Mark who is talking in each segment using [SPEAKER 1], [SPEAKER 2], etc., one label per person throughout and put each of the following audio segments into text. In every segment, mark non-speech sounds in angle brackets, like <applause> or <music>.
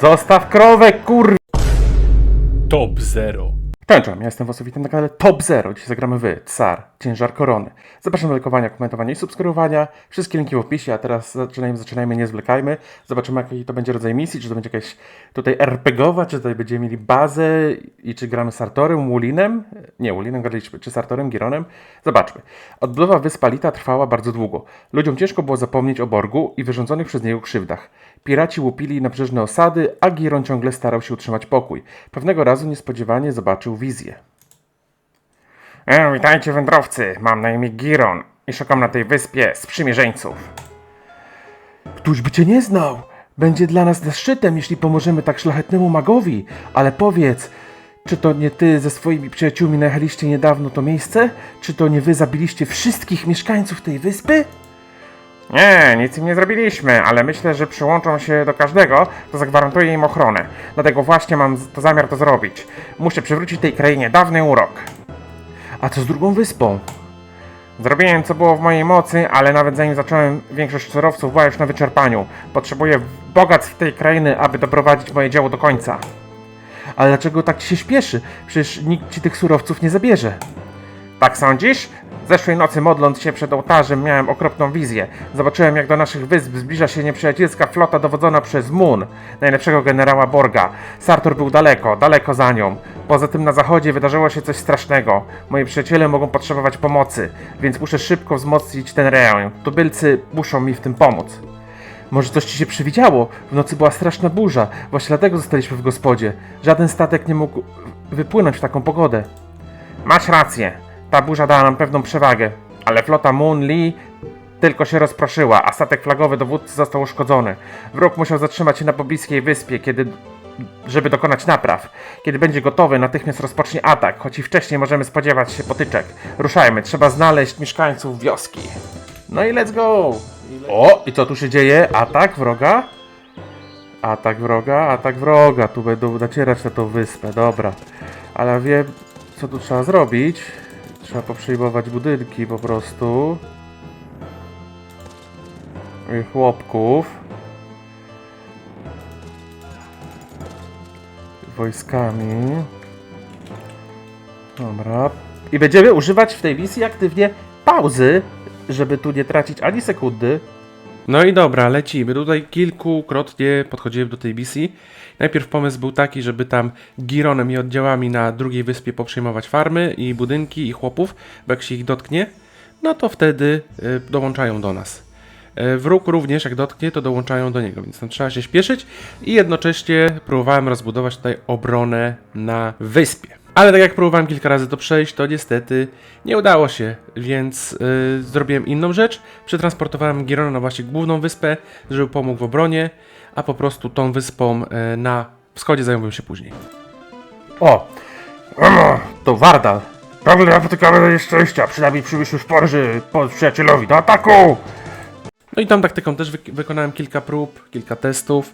[SPEAKER 1] Zostaw krowę, kur...
[SPEAKER 2] Top Zero.
[SPEAKER 1] Cześć, ja jestem was witam na kanale Top Zero. Dzisiaj zagramy wy, Tsar, Ciężar Korony. Zapraszam do lajkowania, komentowania i subskrybowania. Wszystkie linki w opisie, a teraz zaczynajmy, zaczynajmy, nie zwlekajmy. Zobaczymy jaki to będzie rodzaj misji, czy to będzie jakaś tutaj RPGowa, czy tutaj będziemy mieli bazę i czy gramy Sartorem, Wulinem? Nie, Wulinem graliśmy, czy Sartorem, Gironem? Zobaczmy. Odbudowa wyspa Lita trwała bardzo długo. Ludziom ciężko było zapomnieć o Borgu i wyrządzonych przez niego krzywdach. Piraci łupili nabrzeżne osady, a Giron ciągle starał się utrzymać pokój. Pewnego razu niespodziewanie zobaczył wizję. E, witajcie wędrowcy, mam na imię Giron i szukam na tej wyspie sprzymierzeńców. Któż by cię nie znał? Będzie dla nas zaszczytem, jeśli pomożemy tak szlachetnemu magowi. Ale powiedz, czy to nie ty ze swoimi przyjaciółmi najechaliście niedawno to miejsce? Czy to nie wy zabiliście wszystkich mieszkańców tej wyspy? Nie, nic im nie zrobiliśmy, ale myślę, że przyłączą się do każdego, to zagwarantuję im ochronę. Dlatego właśnie mam to zamiar to zrobić. Muszę przywrócić tej krainie dawny urok. A co z drugą wyspą? Zrobiłem co było w mojej mocy, ale nawet zanim zacząłem, większość surowców była już na wyczerpaniu. Potrzebuję bogactw tej krainy, aby doprowadzić moje dzieło do końca. Ale dlaczego tak się śpieszy? Przecież nikt ci tych surowców nie zabierze. Tak sądzisz? Zeszłej nocy modląc się przed ołtarzem miałem okropną wizję. Zobaczyłem jak do naszych wysp zbliża się nieprzyjacielska flota dowodzona przez Moon, najlepszego generała Borga. Sartor był daleko, daleko za nią. Poza tym na zachodzie wydarzyło się coś strasznego. Moi przyjaciele mogą potrzebować pomocy, więc muszę szybko wzmocnić ten rejon. Tubylcy muszą mi w tym pomóc. Może coś ci się przywidziało? W nocy była straszna burza, właśnie dlatego zostaliśmy w gospodzie. Żaden statek nie mógł wypłynąć w taką pogodę. Masz rację. Ta burza dała nam pewną przewagę, ale flota Moon Lee tylko się rozproszyła, a statek flagowy dowódcy został uszkodzony. Wróg musiał zatrzymać się na pobliskiej wyspie, kiedy żeby dokonać napraw. Kiedy będzie gotowy, natychmiast rozpocznie atak, choć i wcześniej możemy spodziewać się potyczek. Ruszajmy, trzeba znaleźć mieszkańców wioski. No i let's go! O, i co tu się dzieje? Atak wroga? Atak wroga, atak wroga. Tu będą nacierać na tą wyspę, dobra. Ale wiem, co tu trzeba zrobić. Trzeba poprzejmować budynki po prostu. I chłopków. Wojskami. Dobra. I będziemy używać w tej misji aktywnie pauzy, żeby tu nie tracić ani sekundy.
[SPEAKER 2] No i dobra, lecimy. Tutaj kilkukrotnie podchodziłem do tej misji. Najpierw pomysł był taki, żeby tam Gironem i oddziałami na drugiej wyspie poprzejmować farmy i budynki i chłopów, bo jak się ich dotknie, no to wtedy y, dołączają do nas. Y, wróg również jak dotknie, to dołączają do niego, więc tam trzeba się śpieszyć i jednocześnie próbowałem rozbudować tutaj obronę na wyspie. Ale tak jak próbowałem kilka razy to przejść, to niestety nie udało się, więc y, zrobiłem inną rzecz. Przetransportowałem Girona na właśnie główną wyspę, żeby pomógł w obronie, a po prostu tą wyspą y, na wschodzie zająłbym się później.
[SPEAKER 1] O! <clears throat> To Wardal. Prawie napotykamy nieszczęścia, przynajmniej przybyliśmy w porze po przyjacielowi. Do ataku!
[SPEAKER 2] No i tą taktyką też wyk- wykonałem kilka prób, kilka testów.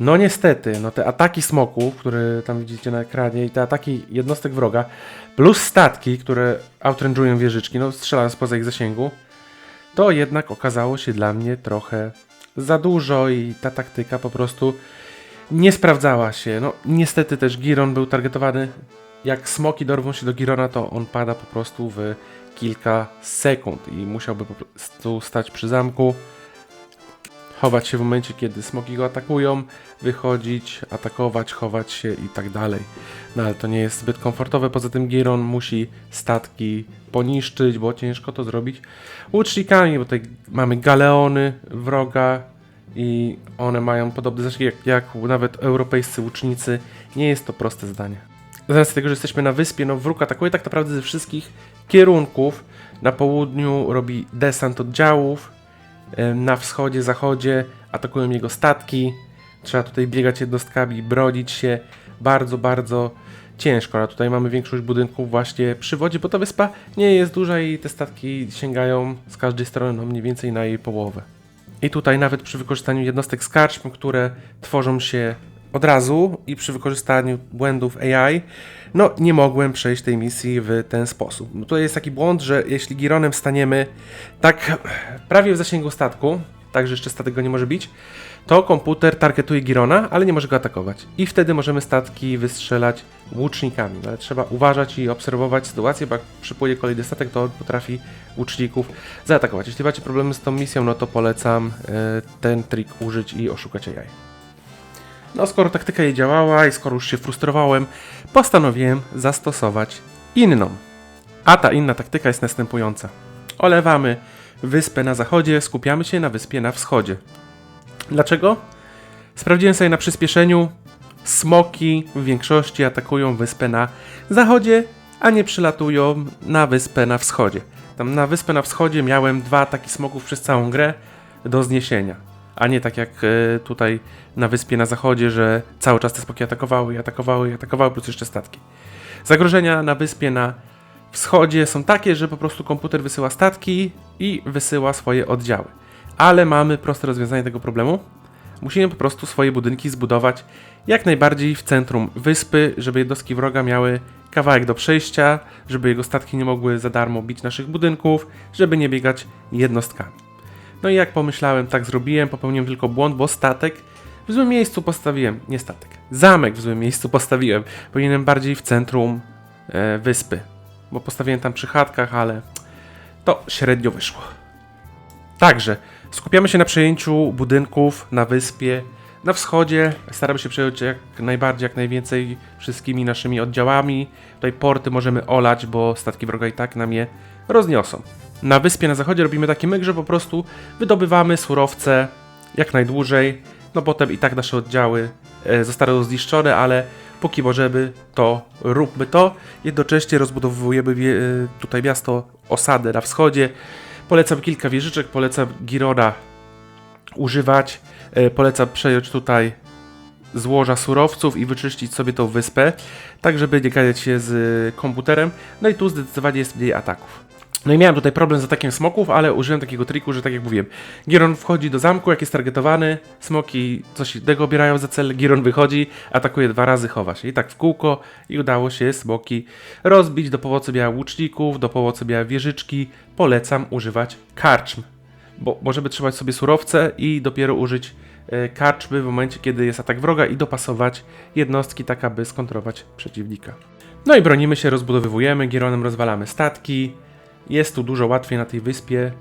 [SPEAKER 2] No niestety, no te ataki smoków, które tam widzicie na ekranie i te ataki jednostek wroga, plus statki, które outrange'ują wieżyczki, no strzelają spoza ich zasięgu, to jednak okazało się dla mnie trochę za dużo i ta taktyka po prostu nie sprawdzała się. No niestety też Giron był targetowany. Jak smoki dorwą się do Girona, to on pada po prostu w kilka sekund i musiałby po prostu stać przy zamku, chować się w momencie, kiedy smoki go atakują, wychodzić, atakować, chować się i tak dalej. No ale to nie jest zbyt komfortowe, poza tym Giron musi statki poniszczyć, bo ciężko to zrobić łucznikami, bo tutaj mamy galeony wroga i one mają podobny zasięg jak, jak nawet europejscy łucznicy. Nie jest to proste zdanie. Z tego, że jesteśmy na wyspie, no wróg atakuje tak naprawdę ze wszystkich kierunków. Na południu robi desant oddziałów, na wschodzie, zachodzie atakują jego statki. Trzeba tutaj biegać jednostkami, bronić się. Bardzo, bardzo ciężko. A tutaj mamy większość budynków właśnie przy wodzie, bo ta wyspa nie jest duża i te statki sięgają z każdej strony no mniej więcej na jej połowę. I tutaj nawet przy wykorzystaniu jednostek z karczm, które tworzą się od razu i przy wykorzystaniu błędów AI, no nie mogłem przejść tej misji w ten sposób. No, tutaj jest taki błąd, że jeśli Gironem staniemy tak prawie w zasięgu statku,
[SPEAKER 1] tak że jeszcze statek go nie może bić, to komputer targetuje Girona, ale nie może go atakować. I wtedy możemy statki wystrzelać łucznikami. No, Ale trzeba uważać i obserwować sytuację, bo jak przypłynie kolejny statek, to on potrafi łuczników zaatakować. Jeśli macie problemy z tą misją, no to polecam e, ten trik użyć i oszukać AI. No skoro taktyka jej działała i skoro już się frustrowałem, postanowiłem zastosować inną. A ta inna taktyka jest następująca. Olewamy wyspę na zachodzie, skupiamy się na wyspie na wschodzie. Dlaczego? Sprawdziłem sobie na przyspieszeniu. Smoki w większości atakują wyspę na zachodzie, a nie przylatują na wyspę na wschodzie. Tam na wyspę na wschodzie miałem dwa ataki smoków przez całą grę do zniesienia. A nie tak jak e, tutaj na wyspie na zachodzie, że cały czas te smoki atakowały i atakowały i atakowały, plus jeszcze statki. Zagrożenia na wyspie na wschodzie są takie, że po prostu komputer wysyła statki i wysyła swoje oddziały. Ale mamy proste rozwiązanie tego problemu. Musimy po prostu swoje budynki zbudować jak najbardziej w centrum wyspy, żeby jednostki wroga miały kawałek do przejścia, żeby jego statki nie mogły za darmo bić naszych budynków, żeby nie biegać jednostkami. No i jak pomyślałem, tak zrobiłem, popełniłem tylko błąd, bo statek w złym miejscu postawiłem, nie statek, zamek w złym miejscu postawiłem. Powinienem bardziej w centrum e, wyspy, bo postawiłem tam przy chatkach, ale to średnio wyszło. Także skupiamy się na przejęciu budynków na wyspie. Na wschodzie staramy się przejąć jak najbardziej, jak najwięcej wszystkimi naszymi oddziałami. Tutaj porty możemy olać, bo statki wroga i tak nam je rozniosą. Na wyspie na zachodzie robimy taki myk, że po prostu wydobywamy surowce jak najdłużej. No potem i tak nasze oddziały e, zostaną zniszczone, ale póki możemy, to róbmy to. Jednocześnie rozbudowujemy e, tutaj miasto, osadę na wschodzie. Polecam kilka wieżyczek, polecam Girona używać. E, Polecam przejąć tutaj złoża surowców i wyczyścić sobie tą wyspę, tak żeby nie gadać się z komputerem. No i tu zdecydowanie jest mniej ataków. No i miałem tutaj problem z atakiem smoków, ale użyłem takiego triku, że tak jak mówiłem, Giron wchodzi do zamku, jak jest targetowany, smoki coś innego bierają za cel, Giron wychodzi, atakuje dwa razy, chowa się. I tak w kółko i udało się smoki rozbić. Do pomocy miała łuczników, do pomocy miała wieżyczki. Polecam używać karczm bo możemy trzymać sobie surowce i dopiero użyć e, karczmy w momencie, kiedy jest atak wroga i dopasować jednostki tak, aby skontrować przeciwnika. No i bronimy się, rozbudowywujemy, Gironem rozwalamy statki. Jest tu dużo łatwiej na tej wyspie,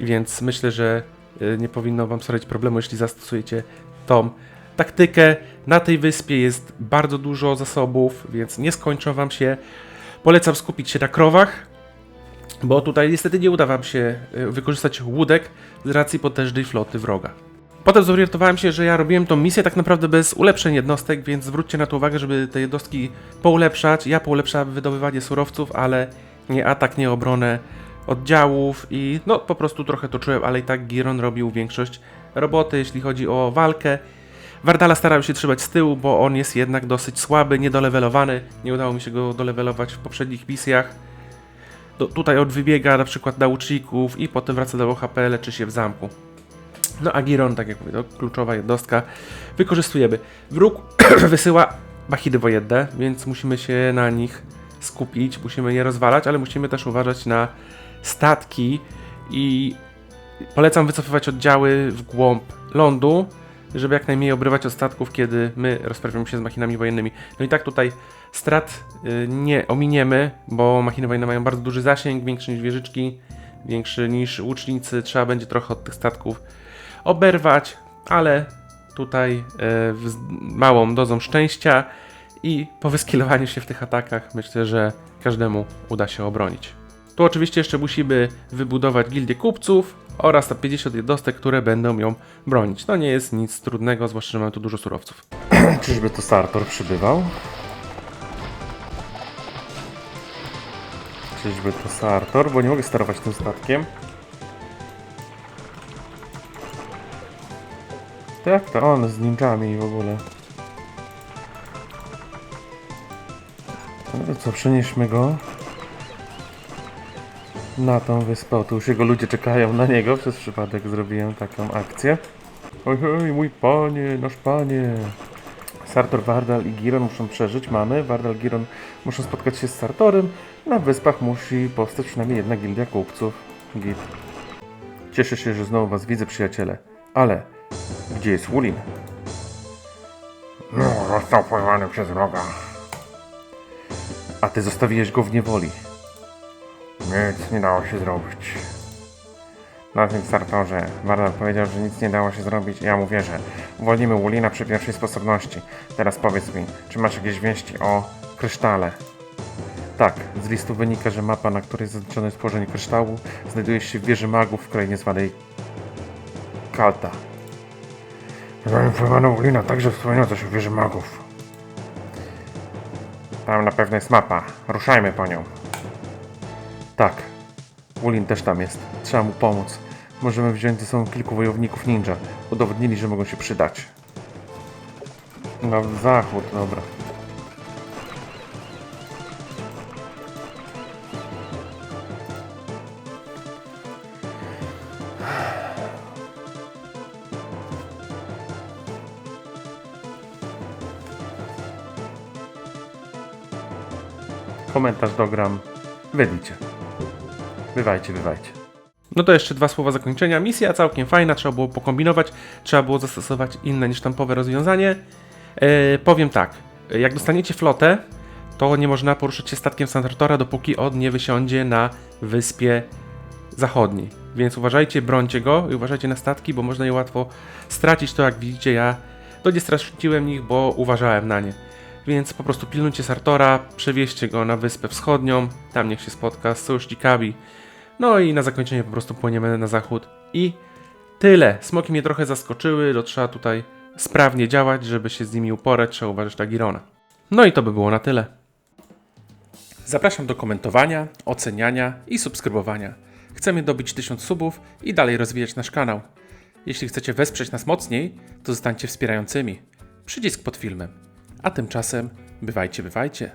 [SPEAKER 1] więc myślę, że e, nie powinno Wam sprawiać problemu, jeśli zastosujecie tą taktykę. Na tej wyspie jest bardzo dużo zasobów, więc nie skończą Wam się. Polecam skupić się na krowach, bo tutaj niestety nie uda wam się y, wykorzystać łódek z racji potężnej floty wroga. Potem zorientowałem się, że ja robiłem tą misję tak naprawdę bez ulepszeń jednostek, więc zwróćcie na to uwagę, żeby te jednostki poulepszać. Ja poulepszałem wydobywanie surowców, ale nie atak, nie obronę oddziałów i no po prostu trochę to czułem, ale i tak Giron robił większość roboty, jeśli chodzi o walkę. Wardala starałem się trzymać z tyłu, bo on jest jednak dosyć słaby, niedolewelowany. Nie udało mi się go dolewelować w poprzednich misjach. Tutaj on wybiega na przykład na łuczników i potem wraca do OHP, leczy się w zamku. No a Giron, tak jak mówię, to kluczowa jednostka. Wykorzystujemy. Wróg <clears throat> wysyła machiny wojenne, więc musimy się na nich skupić, musimy je rozwalać, ale musimy też uważać na statki i polecam wycofywać oddziały w głąb lądu, żeby jak najmniej obrywać od statków, kiedy my rozprawiamy się z machinami wojennymi. No i tak tutaj strat y, nie ominiemy, bo machiny wojenne mają bardzo duży zasięg, większy niż wieżyczki, większy niż łucznicy. Trzeba będzie trochę od tych statków oberwać, ale tutaj y, z małą dozą szczęścia i po wyskilowaniu się w tych atakach myślę, że każdemu uda się obronić. Tu oczywiście jeszcze musimy wybudować gildię kupców oraz te 50 jednostek, które będą ją bronić. To nie jest nic trudnego, zwłaszcza, że mamy tu dużo surowców. <clears throat>
[SPEAKER 3] Czyżby to Sartor przybywał? Czyżby to Sartor? Bo nie mogę sterować tym statkiem. Tak, to on z ninjami w ogóle. No co, przenieśmy go na tą wyspę. Tu już jego ludzie czekają na niego. Przez przypadek zrobiłem taką akcję. Oj, oj, mój panie, nasz panie. Sartor, Wardal i Giron muszą przeżyć. Mamy. Wardal, Giron muszą spotkać się z Sartorem. Na wyspach musi powstać przynajmniej jedna gildia kupców. Git. Cieszę się, że znowu was widzę, przyjaciele. Ale gdzie jest Wulin?
[SPEAKER 4] No, został porwany przez wroga.
[SPEAKER 3] A ty zostawiłeś go w niewoli.
[SPEAKER 4] Nic nie dało się zrobić.
[SPEAKER 3] Na tym startorze Warda powiedział, że nic nie dało się zrobić i ja mu wierzę. Uwolnimy Wulina przy pierwszej sposobności. Teraz powiedz mi, czy masz jakieś wieści o krysztale? Tak, z listu wynika, że mapa, na której zaznaczone jest położenie kryształu, znajduje się w wieży magów w krainie zwanej Kalta.
[SPEAKER 4] Zanim porwano Ulina, także wspomniał coś o wieży magów.
[SPEAKER 3] Tam na pewno jest mapa. Ruszajmy po nią. Tak. Wulin też tam jest. Trzeba mu pomóc. Możemy wziąć ze sobą kilku wojowników ninja. Udowodnili, że mogą się przydać. Na zachód, dobra. Komentarz dogram. Wyjdźcie. Bywajcie, bywajcie.
[SPEAKER 1] No to jeszcze dwa słowa zakończenia. Misja całkiem fajna, trzeba było pokombinować, trzeba było zastosować inne niż sztampowe rozwiązanie. E, powiem tak, jak dostaniecie flotę, to nie można poruszać się statkiem Santartora, dopóki on nie wysiądzie na wyspie zachodniej. Więc uważajcie, brońcie go i uważajcie na statki, bo można je łatwo stracić. To jak widzicie, ja to nie straciłem ich, bo uważałem na nie. Więc po prostu pilnujcie Sartora, przewieźcie go na wyspę wschodnią, tam niech się spotka z sojusznikami. No i na zakończenie po prostu płyniemy na zachód i tyle. Smoki mnie trochę zaskoczyły, to trzeba tutaj sprawnie działać, żeby się z nimi uporać, trzeba uważać na Girona. No i to by było na tyle. Zapraszam do komentowania, oceniania i subskrybowania. Chcemy dobić 1000 subów i dalej rozwijać nasz kanał. Jeśli chcecie wesprzeć nas mocniej, to zostańcie wspierającymi. Przycisk pod filmem. A tymczasem bywajcie, bywajcie.